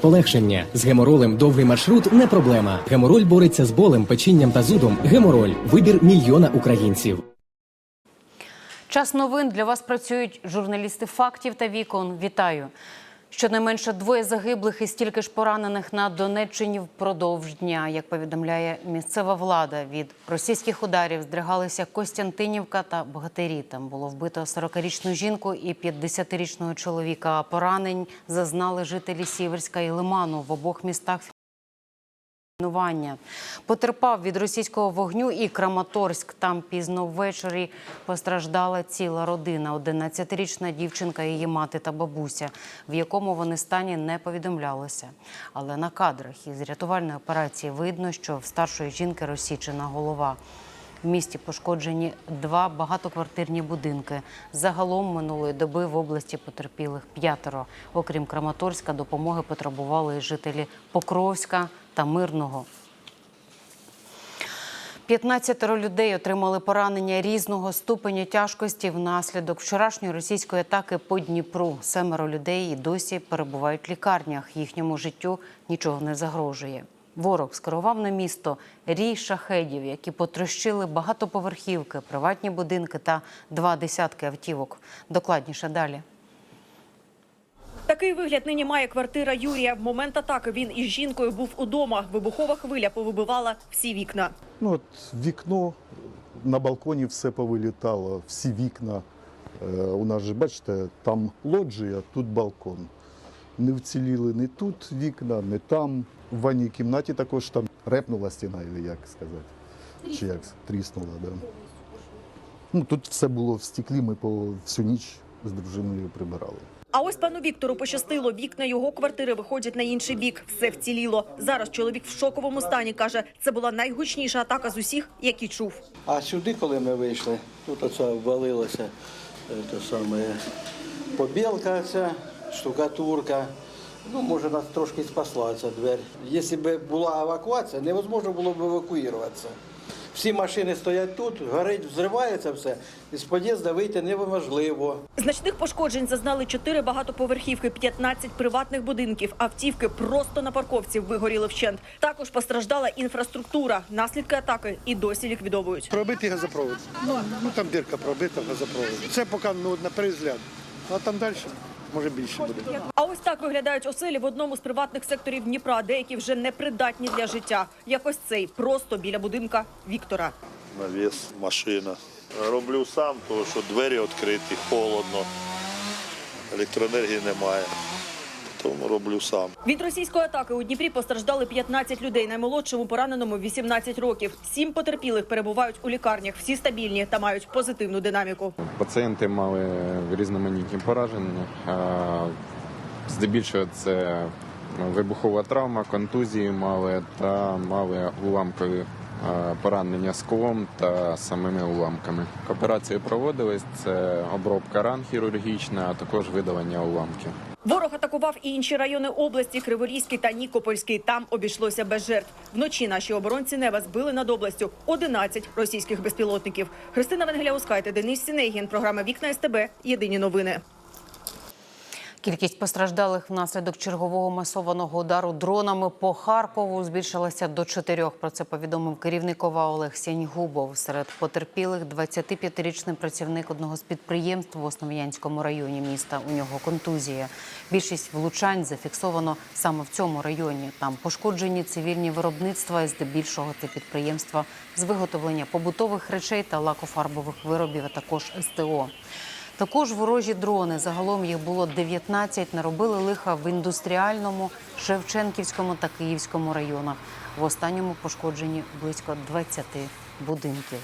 Полегшення з геморолем довгий маршрут не проблема. Гемороль бореться з болем, печінням та зудом. Гемороль вибір мільйона українців. Час новин для вас працюють журналісти фактів та вікон. Вітаю. Щонайменше двоє загиблих і стільки ж поранених на Донеччині впродовж дня. Як повідомляє місцева влада, від російських ударів здригалися Костянтинівка та Богатирі. Там було вбито 40-річну жінку і 50-річного чоловіка. А поранень зазнали жителі Сіверська і Лиману в обох містах. Руйнування. Потерпав від російського вогню і Краматорськ. Там пізно ввечері постраждала ціла родина. 11-річна дівчинка, її мати та бабуся, в якому вони стані не повідомлялося. Але на кадрах із рятувальної операції видно, що в старшої жінки розсічена голова. В місті пошкоджені два багатоквартирні будинки. Загалом минулої доби в області потерпілих п'ятеро. Окрім Краматорська, допомоги потребували жителі Покровська та Мирного. 15 людей отримали поранення різного ступеня тяжкості внаслідок вчорашньої російської атаки по Дніпру. Семеро людей і досі перебувають в лікарнях. Їхньому життю нічого не загрожує. Ворог скерував на місто рій шахедів, які потрощили багатоповерхівки, приватні будинки та два десятки автівок. Докладніше далі. Такий вигляд нині має квартира Юрія. В момент атаки він із жінкою був удома. Вибухова хвиля повибивала всі вікна. Ну, от вікно на балконі все повилітало, всі вікна. Е, у нас же, бачите, там лоджія, тут балкон. Не вціліли ні тут вікна, ні там. В ванній кімнаті також там репнула стіною, як сказати. Чи як тріснула, да. Ну, тут все було в стеклі, ми по всю ніч з дружиною прибирали. А ось пану Віктору пощастило. Вікна його квартири виходять на інший бік. Все вціліло. Зараз чоловік в шоковому стані каже, це була найгучніша атака з усіх, які чув. А сюди, коли ми вийшли, тут оце ввалилося е, те саме побілка, ця штукатурка. Ну, може, нас трошки спасла ця двері. Якщо б була евакуація, невозможно було б евакуюватися. Всі машини стоять тут, горить, взривається все, і з під'їзду вийти неможливо. Значних пошкоджень зазнали чотири багатоповерхівки, 15 приватних будинків. Автівки просто на парковці вигоріли вщент. Також постраждала інфраструктура. Наслідки атаки і досі ліквідовують. Пробитий газопровод. Ну, ну там дірка пробита в газопроводі. Це поки ну, на перезгляд. А там далі може більше буде. А ось так виглядають оселі в одному з приватних секторів Дніпра. Деякі вже непридатні для життя. Як ось цей просто біля будинка Віктора. навіс, машина. Роблю сам, тому що двері відкриті, холодно, електроенергії немає. Тому роблю сам. Від російської атаки у Дніпрі постраждали 15 людей. Наймолодшому пораненому 18 років. Сім потерпілих перебувають у лікарнях. Всі стабільні та мають позитивну динаміку. Пацієнти мали різноманітні пораження. Здебільшого це вибухова травма, контузії мали та мали уламкові поранення склом та самими уламками. Операції проводились це обробка ран хірургічна, а також видалення уламків. Ворог атакував і інші райони області Криворізький та Нікопольський. Там обійшлося без жертв. Вночі наші оборонці неба збили над областю 11 російських безпілотників. Христина Венгеля Ускайте, Денис Сінегін. Програма Вікна СТБ. Єдині новини. Кількість постраждалих внаслідок чергового масованого удару дронами по Харкову збільшилася до чотирьох. Про це повідомив керівник ОВА Олег Сяньгубов. Серед потерпілих 25-річний працівник одного з підприємств в Основ'янському районі міста. У нього контузія. Більшість влучань зафіксовано саме в цьому районі. Там пошкоджені цивільні виробництва, здебільшого це підприємства з виготовлення побутових речей та лакофарбових виробів, а також СТО. Також ворожі дрони. Загалом їх було 19, наробили лиха в індустріальному, Шевченківському та Київському районах. В останньому пошкоджені близько 20 будинків.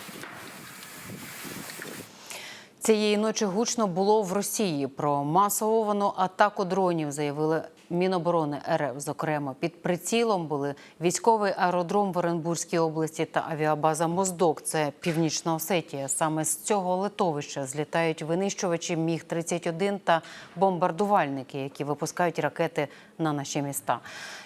Цієї ночі гучно було в Росії. Про масовану атаку дронів заявили Міноборони РФ. Зокрема, під прицілом були військовий аеродром в Оренбурзькій області та авіабаза Моздок. Це Північна Осетія. Саме з цього литовища злітають винищувачі Міг 31 та бомбардувальники, які випускають ракети на наші міста.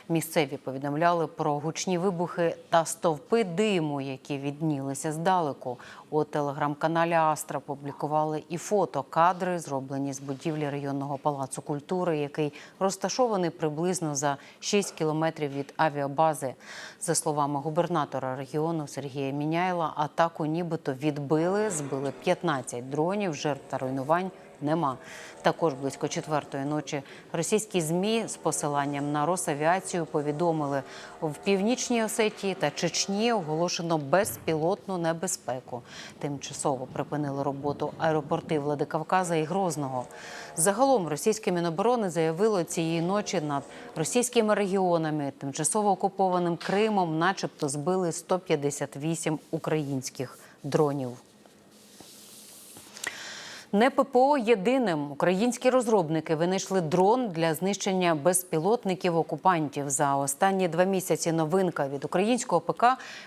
Місцеві повідомляли про гучні вибухи та стовпи диму, які віднілися здалеку. У телеграм-каналі Астра публікували і фото кадри, зроблені з будівлі районного палацу культури, який розташований приблизно за 6 кілометрів від авіабази. За словами губернатора регіону Сергія Міняйла, атаку нібито відбили, збили 15 дронів, жертв та руйнувань нема. Також близько четвертої ночі російські змі з посиланням на Росавіацію повідомили, в північній Осетії та Чечні оголошено безпілотну небезпеку. Тимчасово припинили роботу аеропорти Владикавказа і Грозного. Загалом російське міноборони заявило цієї ночі над російськими регіонами, тимчасово окупованим Кримом, начебто збили 158 українських дронів. Не ППО єдиним. Українські розробники винайшли дрон для знищення безпілотників окупантів. За останні два місяці новинка від українського ПК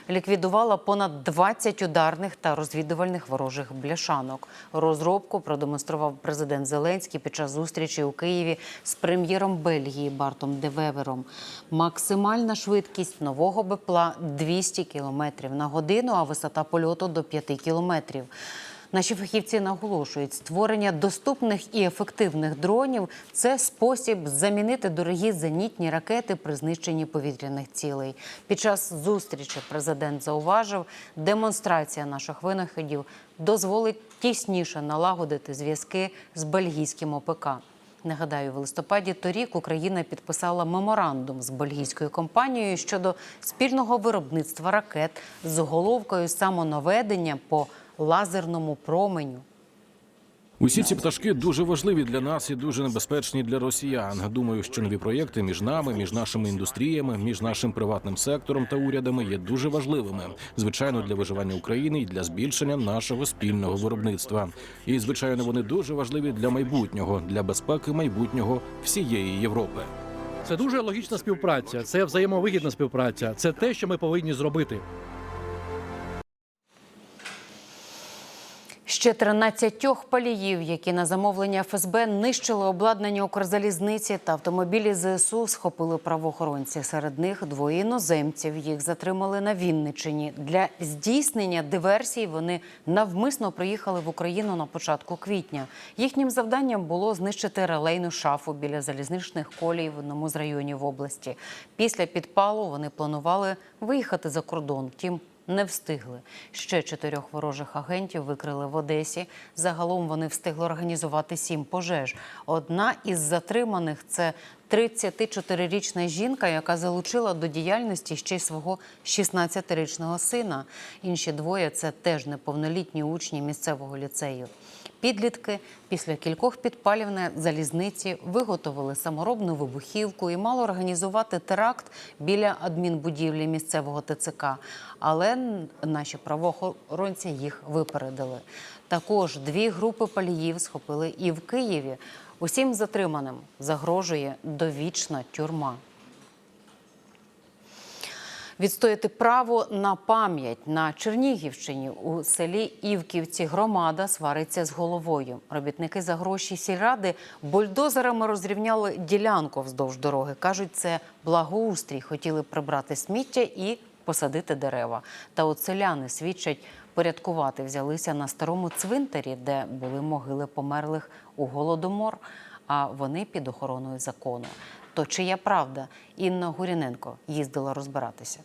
ліквідувала понад 20 ударних та розвідувальних ворожих бляшанок. Розробку продемонстрував президент Зеленський під час зустрічі у Києві з прем'єром Бельгії Бартом Девевером. Максимальна швидкість нового БПЛА 200 км на годину, а висота польоту до 5 кілометрів. Наші фахівці наголошують, створення доступних і ефективних дронів це спосіб замінити дорогі зенітні ракети при знищенні повітряних цілей. Під час зустрічі президент зауважив, демонстрація наших винаходів дозволить тісніше налагодити зв'язки з бельгійським ОПК. Нагадаю, в листопаді торік Україна підписала меморандум з бельгійською компанією щодо спільного виробництва ракет з головкою самонаведення по лазерному променю. Усі ці пташки дуже важливі для нас і дуже небезпечні для росіян. Думаю, що нові проєкти між нами, між нашими індустріями, між нашим приватним сектором та урядами є дуже важливими. Звичайно, для виживання України і для збільшення нашого спільного виробництва. І звичайно, вони дуже важливі для майбутнього, для безпеки майбутнього всієї Європи. Це дуже логічна співпраця, це взаємовигідна співпраця. Це те, що ми повинні зробити. Ще 13 паліїв, які на замовлення ФСБ нищили обладнання Укрзалізниці та автомобілі ЗСУ, схопили правоохоронці. Серед них двоє іноземців. Їх затримали на Вінниччині. Для здійснення диверсій вони навмисно приїхали в Україну на початку квітня. Їхнім завданням було знищити релейну шафу біля залізничних колій в одному з районів області. Після підпалу вони планували виїхати за кордон. Втім, не встигли. Ще чотирьох ворожих агентів викрили в Одесі. Загалом вони встигли організувати сім пожеж. Одна із затриманих це 34-річна жінка, яка залучила до діяльності ще й свого 16-річного сина. Інші двоє це теж неповнолітні учні місцевого ліцею. Підлітки після кількох підпалів на залізниці виготовили саморобну вибухівку і мали організувати теракт біля адмінбудівлі місцевого ТЦК. Але наші правоохоронці їх випередили. Також дві групи паліїв схопили і в Києві. Усім затриманим загрожує довічна тюрма. Відстояти право на пам'ять на Чернігівщині у селі Івківці громада свариться з головою. Робітники за гроші сільради бульдозерами розрівняли ділянку вздовж дороги. кажуть, це благоустрій. Хотіли прибрати сміття і посадити дерева. Та от селяни свідчать, порядкувати взялися на старому цвинтарі, де були могили померлих у голодомор. А вони під охороною закону. То чия правда? Інна Гуріненко їздила розбиратися.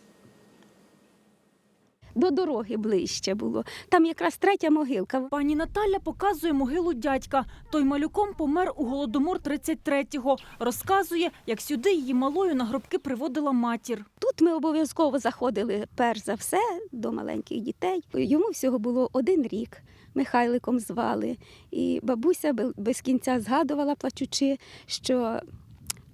До дороги ближче було. Там якраз третя могилка. Пані Наталя показує могилу дядька. Той малюком помер у голодомор 33-го. Розказує, як сюди її малою на гробки приводила матір. Тут ми обов'язково заходили перш за все до маленьких дітей. Йому всього було один рік. Михайликом звали. І бабуся без кінця згадувала, плачучи, що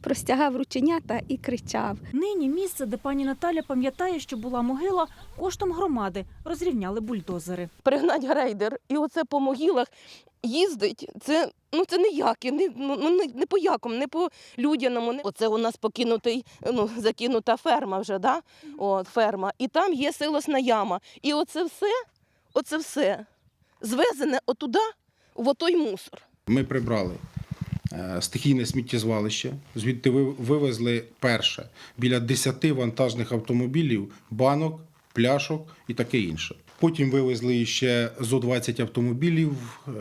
простягав рученята і кричав. Нині місце, де пані Наталя пам'ятає, що була могила, коштом громади розрівняли бульдозери. пригнать грейдер і оце по могилах їздить, це ну це ніяке, не, ну, ну, не, не по якому, не по людяному. Оце у нас покинутий, ну, закинута ферма вже, да? От, ферма. І там є силосна яма. І оце все, оце все звезене отуда, в отой мусор. Ми прибрали стихійне сміттєзвалище. Звідти ви- вивезли перше біля 10 вантажних автомобілів, банок, пляшок і таке інше. Потім вивезли ще зо 20 автомобілів, е,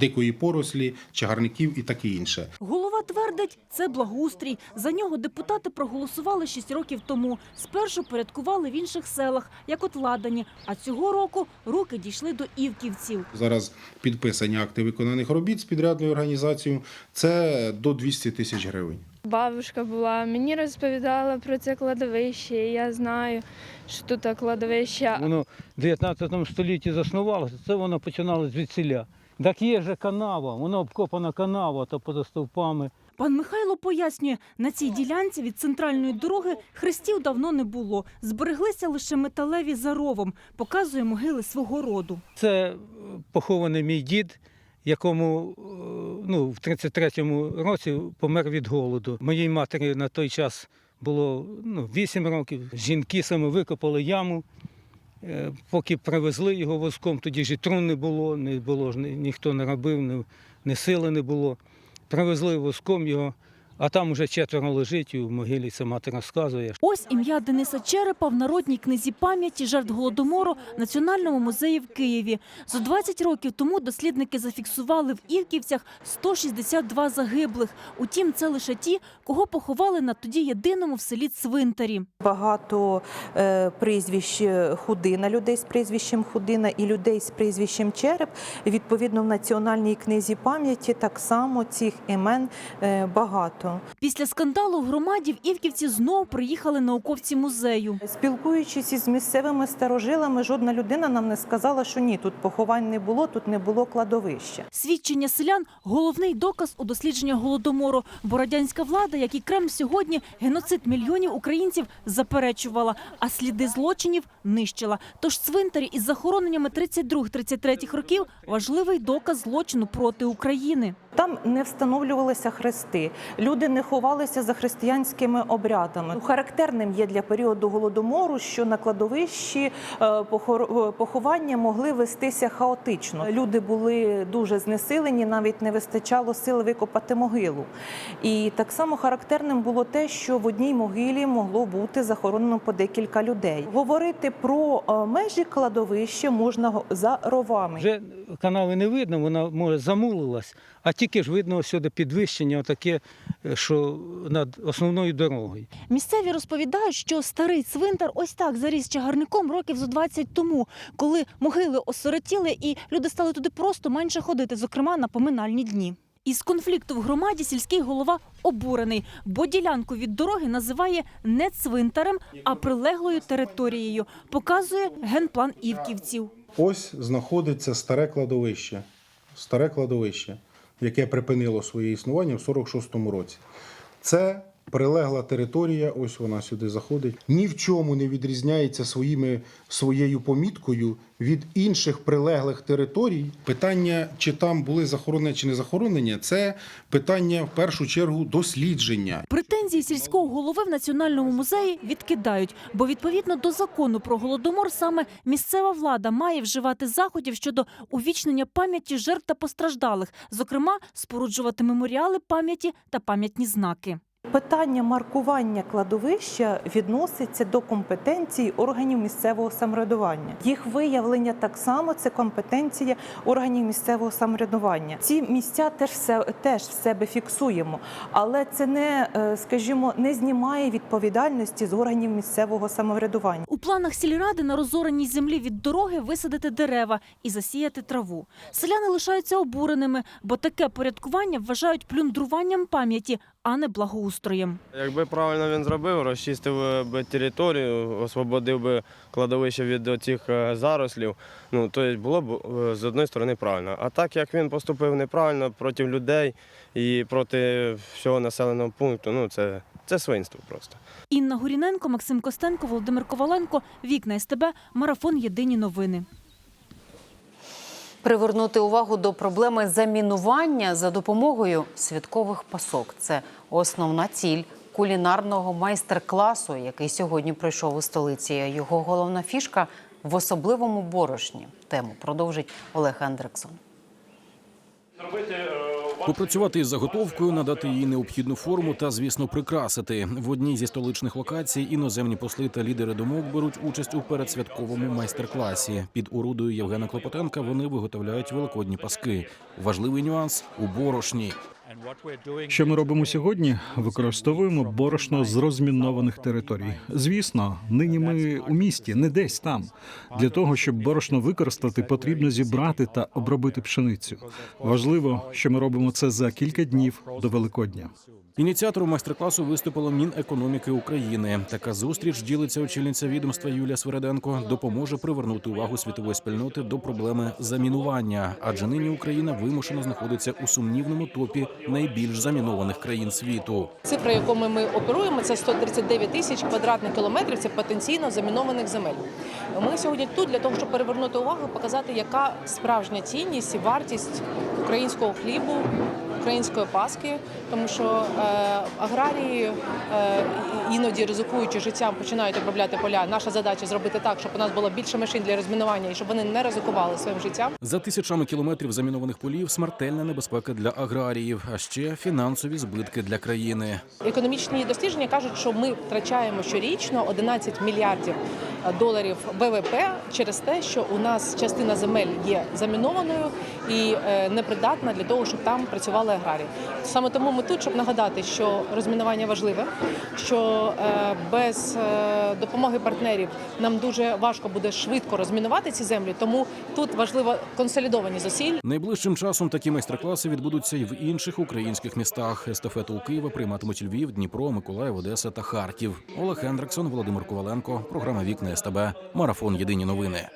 дикої порослі, чагарників і таке інше. Голова твердить, це благоустрій. За нього депутати проголосували 6 років тому. Спершу порядкували в інших селах, як от Ладані. А цього року руки дійшли до Івківців. Зараз підписані акти виконаних робіт з підрядною організацією. Це до 200 тисяч гривень. Бабушка була, мені розповідала про це кладовище. і Я знаю, що тут кладовище. Воно в 19 столітті заснувалося, це воно починалося звідсіля. Так є же канава, воно обкопана канава, то поза стовпами. Пан Михайло пояснює, на цій ділянці від центральної дороги хрестів давно не було. Збереглися лише металеві за ровом. Показує могили свого роду. Це похований мій дід, якому е, ну, в 33-му році помер від голоду. Моїй матері на той час було ну, 8 років. Жінки саме викопали яму. Е, Поки привезли його воском, тоді ж трун не було, не було ніхто не робив, ні, ні сили не було. Привезли воском його, а там уже четверо лежить і в могилі, це мати розказує. Ось ім'я Дениса Черепа в народній книзі пам'яті жертв голодомору Національному музеї в Києві. Зо 20 років тому дослідники зафіксували в Івківцях 162 загиблих. Утім, це лише ті, кого поховали на тоді єдиному в селі цвинтарі. Багато е, прізвищ е, Худина, людей з прізвищем Худина і людей з прізвищем Череп. Відповідно, в Національній книзі пам'яті так само цих імен е, багато. Після скандалу в громаді в Івківці знов приїхали науковці музею. Спілкуючись із місцевими старожилами, жодна людина нам не сказала, що ні, тут поховань не було, тут не було кладовища. Свідчення селян – головний доказ у дослідження голодомору. Бо радянська влада, як і Кремль сьогодні, геноцид мільйонів українців заперечувала, а сліди злочинів нищила. Тож цвинтарі із захороненнями 32-33 років – важливий доказ злочину проти України. Там не встановлювалися хрести, люди не ховалися за християнськими обрядами. Характерним є для періоду голодомору, що на кладовищі е, е, поховання могли вестися хаотично. Люди були дуже знесилені, навіть не вистачало сил викопати могилу. І так само характерним було те, що в одній могилі могло бути захоронено по декілька людей. Говорити про е, межі кладовища можна за ровами. Вже канави не видно, вона може замулилась, а тільки ж видно сюди підвищення, таке, що над основною дорогою. Місцеві розповідають, що старий цвинтар ось так заріс чагарником років зо 20 тому, коли могили осиротіли і люди стали туди просто менше ходити, зокрема на поминальні дні. Із конфлікту в громаді сільський голова обурений, бо ділянку від дороги називає не цвинтарем, а прилеглою територією. Показує генплан Івківців. Ось знаходиться старе кладовище. Старе кладовище, яке припинило своє існування в 46-му році. Це прилегла територія, ось вона сюди заходить. Ні в чому не відрізняється своїми, своєю поміткою від інших прилеглих територій. Питання, чи там були захоронені чи не захоронені, це питання в першу чергу дослідження. Претензії сільського голови в національному музеї відкидають, бо відповідно до закону про голодомор саме місцева влада має вживати заходів щодо увічнення пам'яті жертв та постраждалих, зокрема споруджувати меморіали пам'яті та пам'ятні знаки. Питання маркування кладовища відноситься до компетенції органів місцевого самоврядування. Їх виявлення так само це компетенція органів місцевого самоврядування. Ці місця теж все теж в себе фіксуємо, але це не, е, скажімо, не знімає відповідальності з органів місцевого самоврядування. У планах сільради на розореній землі від дороги висадити дерева і засіяти траву. Селяни лишаються обуреними, бо таке порядкування вважають плюндруванням пам'яті, а не благоустроєм. Якби правильно він зробив, розчистив би територію, освободив би кладовище від цих зарослів, ну то є було б е, з одної сторони правильно. А так як він поступив неправильно проти людей і проти всього населеного пункту, ну це, це свинство просто. Інна Гуріненко, Максим Костенко, Володимир Коваленко. Вікна СТБ. Марафон. Єдині новини. Привернути увагу до проблеми замінування за допомогою святкових пасок це основна ціль кулінарного майстер-класу, який сьогодні пройшов у столиці. Його головна фішка в особливому борошні. Тему продовжить Олег Андрексон. Попрацювати із заготовкою, надати їй необхідну форму та, звісно, прикрасити. В одній зі столичних локацій іноземні посли та лідери думок беруть участь у передсвятковому майстер-класі. Під орудою Євгена Клопотенка вони виготовляють великодні паски. Важливий нюанс у борошні. Що ми робимо сьогодні? Використовуємо борошно з розмінованих територій. Звісно, нині ми у місті, не десь там. Для того, щоб борошно використати, потрібно зібрати та обробити пшеницю. Важливо, що ми робимо це за кілька днів до Великодня. Ініціатором майстер-класу виступило Мінекономіки України. Така зустріч ділиться очільниця відомства Юлія Свереденко. Допоможе привернути увагу світової спільноти до проблеми замінування, адже нині Україна вимушено знаходиться у сумнівному топі найбільш замінованих країн світу. Цифра, якою ми оперуємо, це 139 тисяч квадратних кілометрів. Це потенційно замінованих земель. Ми сьогодні тут для того, щоб перевернути увагу, показати, яка справжня цінність і вартість українського хлібу, української паски, тому що е, аграрії е, іноді ризикуючи життям, починають обробляти поля. Наша задача зробити так, щоб у нас було більше машин для розмінування і щоб вони не ризикували своїм життям. За тисячами кілометрів замінованих полів смертельна небезпека для аграріїв, а ще фінансові збитки для країни. Економічні дослідження кажуть, що ми втрачаємо щорічно 11 мільярдів доларів ВВП через те, що у нас частина земель є замінованою і е, непридатна для того, щоб там працювали аграрії. Саме тому ми тут, щоб нагадати, що розмінування важливе, що е, без е, допомоги партнерів нам дуже важко буде швидко розмінувати ці землі. Тому тут важливо консолідовані зусиль. Найближчим часом такі майстер-класи відбудуться і в інших українських містах. Естафету у Києва прийматимуть Львів, Дніпро, Миколаїв, Одеса та Харків. Олег Хендриксон, Володимир Коваленко. Програма Вікна СТБ. Марафон Єдині новини.